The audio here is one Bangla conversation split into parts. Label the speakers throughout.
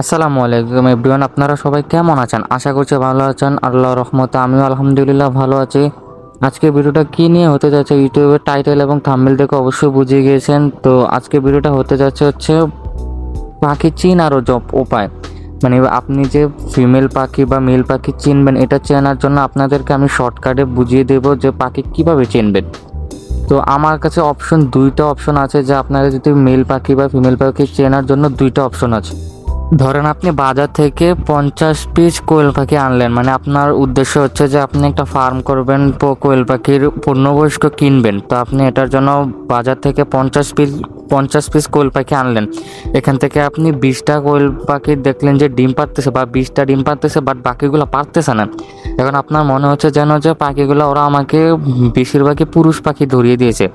Speaker 1: আসসালামু আলাইকুম এভরিওয়ান, আপনারা সবাই কেমন আছেন? আশা করছি ভালো আছেন। আল্লাহ রহমতে আমিও আলহামদুলিল্লাহ ভালো আছি। আজকে ভিডিওটা কী নিয়ে হতে যাচ্ছে ইউটিউবের টাইটেল এবং থাম্বনেল দেখে অবশ্যই বুঝিয়ে গিয়েছেন। তো আজকে ভিডিওটা হতে যাচ্ছে হচ্ছে পাখি চিন আরও জব উপায়। মানে আপনি যে ফিমেল পাখি বা মেল পাখি চিনবেন, এটা চেনার জন্য আপনাদেরকে আমি শর্টকাটে বুঝিয়ে দেবো যে পাখি কীভাবে চিনবেন। তো আমার কাছে অপশন দুইটা অপশন আছে, যে আপনারা যদি মেল পাখি বা ফিমেল পাখি চেনার জন্য দুইটা অপশন আছে। ধরেন আপনি বাজার থেকে পঞ্চাশ পিস কোয়েল পাখি আনলেন মানে আপনার উদ্দেশ্য হচ্ছে যে আপনি একটা ফার্ম করবেন কোয়েল পাখির পূর্ণবয়স্ক কিনবেন। তো আপনি এটার জন্য বাজার থেকে পঞ্চাশ পিস পঞ্চাশ পিস কোয়েল পাখি আনলেন। এখান থেকে আপনি বিশটা কোয়েল পাখি দেখলেন যে ডিম পারতেছে বা বিশটা ডিম পারতেছে বাট বাকিগুলো পারতেছে না। এখন আপনার মনে হচ্ছে যেন যে পাখিগুলো, ওরা আমাকে বেশিরভাগই পুরুষ পাখি ধরিয়ে দিয়েছে।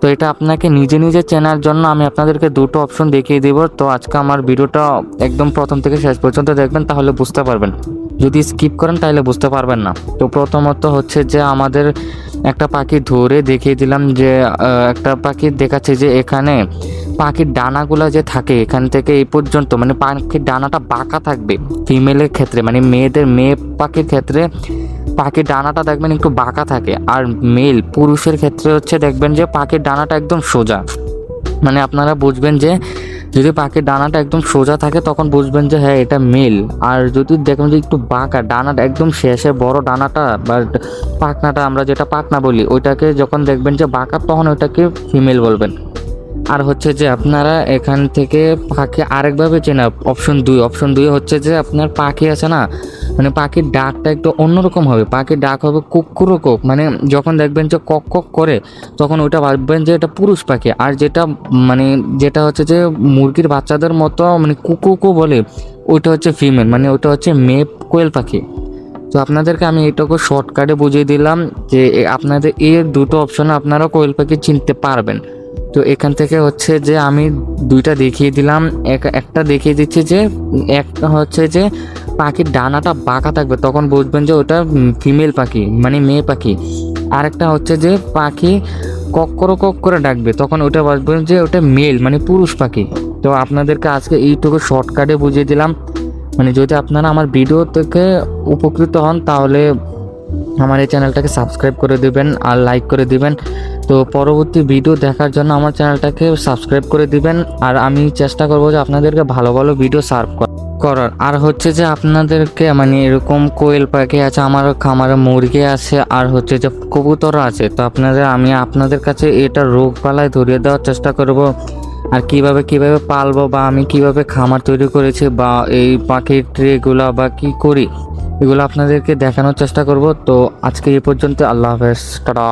Speaker 1: তো এটা আপনাকে নিজে নিজে চেনার জন্য আমি আপনাদেরকে দুটো অপশন দেখিয়ে দিব। তো আজকে আমার ভিডিওটা একদম প্রথম থেকে শেষ পর্যন্ত দেখবেন, তাহলে বুঝতে পারবেন। যদি স্কিপ করেন, তাহলে বুঝতে পারবেন না। তো প্রথমত হচ্ছে যে আমাদের একটা পাখি ধরে দেখিয়ে দিলাম যে একটা পাখি দেখাচ্ছে যে এখানে পাখির ডানাগুলো যে থাকে, এখান থেকে এই পর্যন্ত মানে পাখির ডানাটা বাঁকা থাকবে ফিমেলের ক্ষেত্রে মানে মেয়েদের, মেয়ে পাখির ক্ষেত্রে পাখির ডানাটা দেখবেন একটু বাঁকা থাকে আর মেল পুরুষের ক্ষেত্রে হচ্ছে দেখবেন যে পাখির ডানাটা একদম সোজা। মানে আপনারা বুঝবেন যে যদি পাখির ডানাটা একদম সোজা থাকে তখন বুঝবেন যে হ্যাঁ এটা মেল আর যদি দেখবেন যে একটু বাঁকা, ডানাটা একদম শেষে বড় ডানাটা বা পাখনাটা আমরা যেটা পাখনা বলি, ওইটাকে যখন দেখবেন যে বাঁকা, তখন ওইটাকে ফিমেল বলবেন। আর হচ্ছে যে আপনারা এখান থেকে পাখি আরেকভাবে চেনা অপশন দুই। অপশন দুই হচ্ছে যে আপনার পাখি আছে না মানে পাখির ডাকটা একটু অন্যরকম হবে। পাখির ডাক হবে কুকুরো কোক মানে যখন দেখবেন যে কক কক করে, তখন ওইটা ভাববেন যে এটা পুরুষ পাখি। আর যেটা মানে যেটা হচ্ছে যে মুরগির বাচ্চাদের মতো মানে কুকুকু বলে, ওইটা হচ্ছে ফিমেল মানে ওইটা হচ্ছে মেয়ে কোয়েল পাখি। তো আপনাদেরকে আমি এটাকে শর্টকাটে বুঝিয়ে দিলাম যে আপনাদের এর দুটো অপশনে আপনারা কোয়েল পাখি চিনতে পারবেন। তো এখান থেকে হচ্ছে যে আমি দুইটা দেখিয়ে দিলাম। এক- একটা দেখিয়ে দিচ্ছি যে, একটা হচ্ছে যে পাখির ডানাটা বাঁকা থাকবে, তখন বুঝবেন যে ওটা ফিমেল পাখি মানে মেয়ে পাখি। আরেকটা হচ্ছে যে পাখি কক করে কক করে ডাকবে, তখন ওটা বুঝবেন যে ওটা মেল মানে পুরুষ পাখি। তো আপনাদেরকে আজকে এইটুকু শর্টকাটে বুঝিয়ে দিলাম। মানে যদি আপনারা আমার ভিডিও থেকে উপকৃত হন, তাহলে আমার এই চ্যানেলটাকে সাবস্ক্রাইব করে দেবেন আর লাইক করে দিবেন। তো পরবর্তী ভিডিও দেখার জন্য আমার চ্যানেলটাকে সাবস্ক্রাইব করে দিবেন। আর আমি চেষ্টা করব যে আপনাদেরকে ভালো ভালো ভিডিও সার্ভ করার। আর হচ্ছে যে আপনাদেরকে মানে এরকম কোয়েল পাখি আছে, আমার খামারে মুরগি আছে, আর হচ্ছে যে কবুতর আছে। তো আপনাদের, আমি আপনাদের কাছে এটা রোগ পালায় ধরিয়ে দেওয়ার চেষ্টা করব। আর কীভাবে কীভাবে পালবো বা আমি কীভাবে খামার তৈরি করেছি বা এই পাখির ট্রেগুলো বা কি করি, এগুলো আপনাদেরকে দেখানোর চেষ্টা করব। তো আজকে এই পর্যন্ত, আল্লাহ হাফেজ। টাটা।